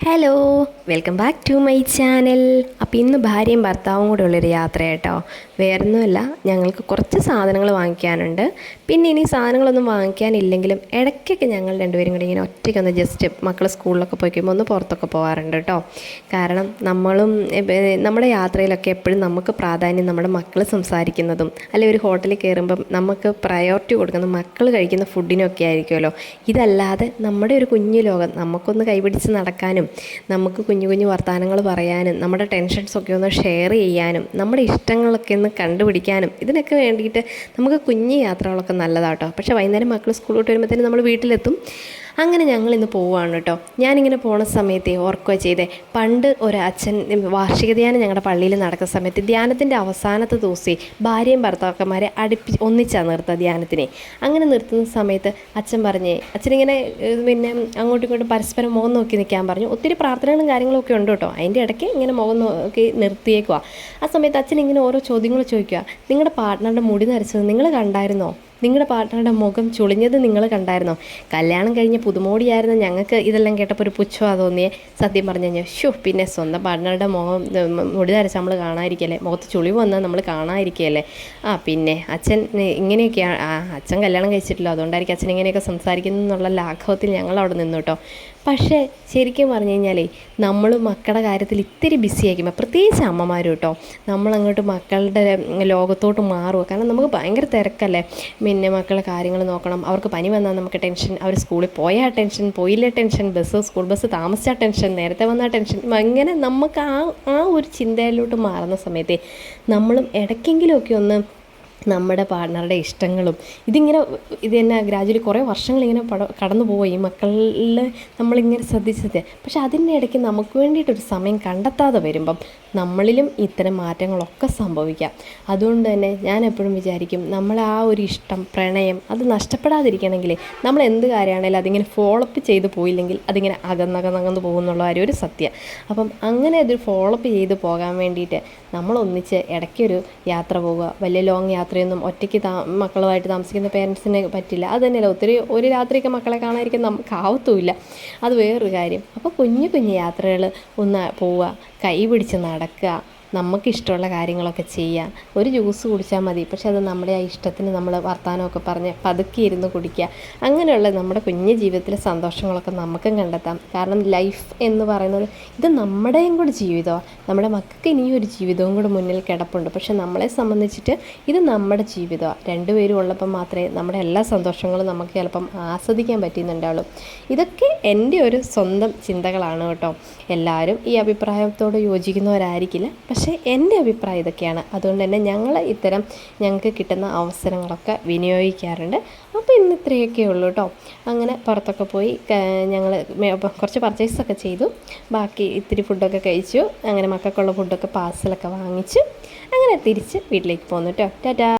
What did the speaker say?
Hello welcome back to my channel അപ്പോൾ ഇന്ന് ഭാര്യയും ഭർത്താവും കൂടെ ഉള്ളൊരു യാത്ര കേട്ടോ വേറൊന്നുമല്ല ഞങ്ങൾക്ക് കുറച്ച് സാധനങ്ങൾ വാങ്ങിക്കാനുണ്ട്. പിന്നെ ഇനി സാധനങ്ങളൊന്നും വാങ്ങിക്കാനില്ലെങ്കിലും ഇടയ്ക്കൊക്കെ ഞങ്ങൾ രണ്ടുപേരും കൂടി ഇങ്ങനെ ഒറ്റയ്ക്ക് ഒന്ന് ജസ്റ്റ് മക്കൾ സ്കൂളിലൊക്കെ പോയി കഴിയുമ്പോൾ ഒന്ന് പുറത്തൊക്കെ പോകാറുണ്ട് കേട്ടോ കാരണം നമ്മളും നമ്മുടെ യാത്രയിലൊക്കെ എപ്പോഴും നമുക്ക് പ്രാധാന്യം നമ്മുടെ മക്കൾ സംസാരിക്കുന്നതും അല്ലെങ്കിൽ ഒരു ഹോട്ടലിൽ കയറുമ്പം നമുക്ക് പ്രയോറിറ്റി കൊടുക്കുന്ന മക്കൾ കഴിക്കുന്ന ഫുഡിനൊക്കെ ആയിരിക്കുമല്ലോ. ഇതല്ലാതെ നമ്മുടെ ഒരു കുഞ്ഞു ലോകം നമുക്കൊന്ന് കൈപിടിച്ച് നടക്കാനും നമുക്ക് കുഞ്ഞു കുഞ്ഞു വർത്തമാനങ്ങൾ പറയാനും നമ്മുടെ ടെൻഷൻസൊക്കെ ഒന്ന് ഷെയർ ചെയ്യാനും നമ്മുടെ ഇഷ്ടങ്ങളൊക്കെ ഒന്ന് കണ്ടുപിടിക്കാനും ഇതിനൊക്കെ വേണ്ടിയിട്ട് നമുക്ക് കുഞ്ഞു യാത്രകളൊക്കെ നല്ലതാട്ടോ. പക്ഷേ വൈകുന്നേരം മക്കൾ സ്കൂൾ വിട്ട് വരുമ്പോഴത്തേനും നമ്മൾ വീട്ടിലെത്തും. അങ്ങനെ ഞങ്ങൾ ഇന്ന് പോവുകയാണ് കേട്ടോ. ഞാനിങ്ങനെ പോണ സമയത്ത് ഓർക്കുക ചെയ്തേ. പണ്ട് ഒരു അച്ഛൻ വാർഷിക ധ്യാനം ഞങ്ങളുടെ പള്ളിയിൽ നടക്കുന്ന സമയത്ത് ധ്യാനത്തിന്റെ അവസാനത്തെ ദിവസം ഭാര്യയും ഭർത്താക്കന്മാരെ അടുപ്പി ഒന്നിച്ചാണ് നിർത്തുക ധ്യാനത്തിനെ. അങ്ങനെ നിർത്തുന്ന സമയത്ത് അച്ഛൻ പറഞ്ഞേ അച്ഛനിങ്ങനെ പിന്നെ അങ്ങോട്ടും ഇങ്ങോട്ടും പരസ്പരം മുഖം നോക്കി നിൽക്കാൻ പറഞ്ഞു. ഒത്തിരി പ്രാർത്ഥനകളും കാര്യങ്ങളൊക്കെ ഉണ്ട് കേട്ടോ. അതിന്റെ ഇടയ്ക്ക് ഇങ്ങനെ മുഖം നോക്കി നിർത്തിയേക്കുക ആ സമയത്ത് അച്ഛൻ ഇങ്ങനെ ഓരോ ചോദ്യങ്ങൾ ചോദിക്കുക നിങ്ങളുടെ പാർട്ട്ണറുടെ മുടി നരച്ചത് നിങ്ങൾ കണ്ടായിരുന്നോ? നിങ്ങളുടെ പാർട്ട്ണറുടെ മുഖം ചുളിഞ്ഞത് നിങ്ങൾ കണ്ടായിരുന്നോ? കല്യാണം കഴിഞ്ഞ പുതുമോടിയായിരുന്ന ഞങ്ങൾക്ക് ഇതെല്ലാം കേട്ടപ്പോൾ ഒരു പുച്ഛമാ തോന്നിയേ. സത്യം പറഞ്ഞു കഴിഞ്ഞാൽ ഷോ പിന്നെ സ്വന്തം പാർട്ട്ണറുടെ മുഖം മുടി നരച്ച് നമ്മൾ കാണാതിരിക്കല്ലേ മുഖത്ത് ചുളിവ് വന്നാൽ നമ്മൾ കാണാതിരിക്കുകയല്ലേ? ആ പിന്നെ അച്ഛൻ ഇങ്ങനെയൊക്കെയാണ് ആ അച്ഛൻ കല്യാണം കഴിച്ചിട്ടില്ല. അതുകൊണ്ടായിരിക്കും അച്ഛൻ ഇങ്ങനെയൊക്കെ സംസാരിക്കുന്നു എന്നുള്ള ലാഘവത്തിൽ ഞങ്ങൾ അവിടെ നിന്നു കേട്ടോ. പക്ഷേ ശരിക്കും പറഞ്ഞു കഴിഞ്ഞാലേ നമ്മൾ മക്കളുടെ കാര്യത്തിൽ ഇത്തിരി ബിസി ആയിരിക്കുമ്പോൾ പ്രത്യേകിച്ച് അമ്മമാർ കേട്ടോ നമ്മളങ്ങോട്ട് മക്കളുടെ ലോകത്തോട്ട് മാറുക കാരണം നമുക്ക് ഭയങ്കര തിരക്കല്ലേ? പിന്നെ മക്കളെ കാര്യങ്ങൾ നോക്കണം. അവർക്ക് പനി വന്നാൽ നമുക്ക് ടെൻഷൻ അവർ സ്കൂളിൽ പോയാൽ ടെൻഷൻ പോയില്ലേ ടെൻഷൻ ബസ് സ്കൂൾ ബസ് താമസിച്ചാൽ ടെൻഷൻ നേരത്തെ വന്നാൽ ടെൻഷൻ. അങ്ങനെ നമുക്ക് ആ ആ ഒരു ചിന്തയിലോട്ട് മാറുന്ന സമയത്തെ നമ്മളും ഇടയ്ക്കെങ്കിലുമൊക്കെ ഒന്ന് നമ്മുടെ പാർട്ണറുടെ ഇഷ്ടങ്ങളും. ഇതിങ്ങനെ ഇത് തന്നെ ഗ്രാജുവലി കുറേ വർഷങ്ങളിങ്ങനെ പട കടന്നു പോയി. ഈ മക്കളിൽ നമ്മളിങ്ങനെ ശ്രദ്ധിച്ചത് പക്ഷെ അതിന്റെ ഇടയ്ക്ക് നമുക്ക് വേണ്ടിയിട്ടൊരു സമയം കണ്ടെത്താതെ വരുമ്പം നമ്മളിലും ഇത്തരം മാറ്റങ്ങളൊക്കെ സംഭവിക്കാം. അതുകൊണ്ട് തന്നെ ഞാൻ എപ്പോഴും വിചാരിക്കും നമ്മൾ ആ ഒരു ഇഷ്ടം പ്രണയം അത് നഷ്ടപ്പെടാതിരിക്കണമെങ്കിൽ നമ്മൾ എന്ത് കാര്യമാണെങ്കിലും അതിങ്ങനെ ഫോളോപ്പ് ചെയ്ത് പോയില്ലെങ്കിൽ അതിങ്ങനെ അകന്നകന്നകന്ന് പോകുന്നുള്ള കാര്യം ഒരു സത്യം. അപ്പം അങ്ങനെ അത് ഫോളോപ്പ് ചെയ്ത് പോകാൻ വേണ്ടിയിട്ട് നമ്മൾ ഒന്നിച്ച് ഇടയ്ക്കൊരു യാത്ര പോവുക വലിയ ലോങ് യാത്രയൊന്നും ഒറ്റയ്ക്ക് താ മക്കളുമായിട്ട് താമസിക്കുന്ന പേരൻസിനെ പറ്റില്ല അത് തന്നെയല്ല ഒത്തിരി ഒരു രാത്രിയൊക്കെ മക്കളെ കാണാതിരിക്കാൻ നമുക്ക് ആവത്തുമില്ല. അത് വേറൊരു കാര്യം. അപ്പോൾ കുഞ്ഞു കുഞ്ഞു യാത്രകൾ ഒന്ന് പോവുക കൈ പിടിച്ച് നടക്കുക നമുക്കിഷ്ടമുള്ള കാര്യങ്ങളൊക്കെ ചെയ്യാം. ഒരു ജ്യൂസ് കുടിച്ചാൽ മതി. പക്ഷെ അത് നമ്മുടെ ആ ഇഷ്ടത്തിന് നമ്മൾ വർത്തമാനമൊക്കെ പറഞ്ഞ് പതുക്കി ഇരുന്ന് കുടിക്കുക. അങ്ങനെയുള്ള നമ്മുടെ കുഞ്ഞു ജീവിതത്തിലെ സന്തോഷങ്ങളൊക്കെ നമുക്കും കണ്ടെത്താം. കാരണം ലൈഫ് എന്ന് പറയുന്നത് ഇത് നമ്മുടെയും കൂടെ ജീവിതമാണ് നമ്മുടെ മക്കൾക്ക് ഇനിയും ഒരു ജീവിതവും കൂടെ മുന്നിൽ കിടപ്പുണ്ട്. പക്ഷെ നമ്മളെ സംബന്ധിച്ചിട്ട് ഇത് നമ്മുടെ ജീവിതമാണ് രണ്ടുപേരും ഉള്ളപ്പം മാത്രമേ നമ്മുടെ എല്ലാ സന്തോഷങ്ങളും നമുക്ക് ചിലപ്പം ആസ്വദിക്കാൻ പറ്റുന്നുണ്ടാവുള്ളൂ. ഇതൊക്കെ എന്റെ ഒരു സ്വന്തം ചിന്തകളാണ് കേട്ടോ. എല്ലാവരും ഈ അഭിപ്രായത്തോട് യോജിക്കുന്നവരായിരിക്കില്ല. പക്ഷേ എന്റെ അഭിപ്രായം ഇതൊക്കെയാണ്. അതുകൊണ്ട് തന്നെ ഞങ്ങൾ ഇത്തരം ഞങ്ങൾക്ക് കിട്ടുന്ന അവസരങ്ങളൊക്കെ വിനിയോഗിക്കാറുണ്ട്. അപ്പോൾ ഇന്ന് ഇത്രയൊക്കെ ഉള്ളൂ കേട്ടോ അങ്ങനെ പുറത്തൊക്കെ പോയി ഞങ്ങൾ കുറച്ച് പർച്ചേസൊക്കെ ചെയ്തു. ബാക്കി ഇത്തിരി ഫുഡൊക്കെ കഴിച്ചു. അങ്ങനെ മക്കൾക്കുള്ള ഫുഡൊക്കെ പാഴ്സലൊക്കെ വാങ്ങിച്ചു. അങ്ങനെ തിരിച്ച് വീട്ടിലേക്ക് പോന്നു കേട്ടോ ടാറ്റാ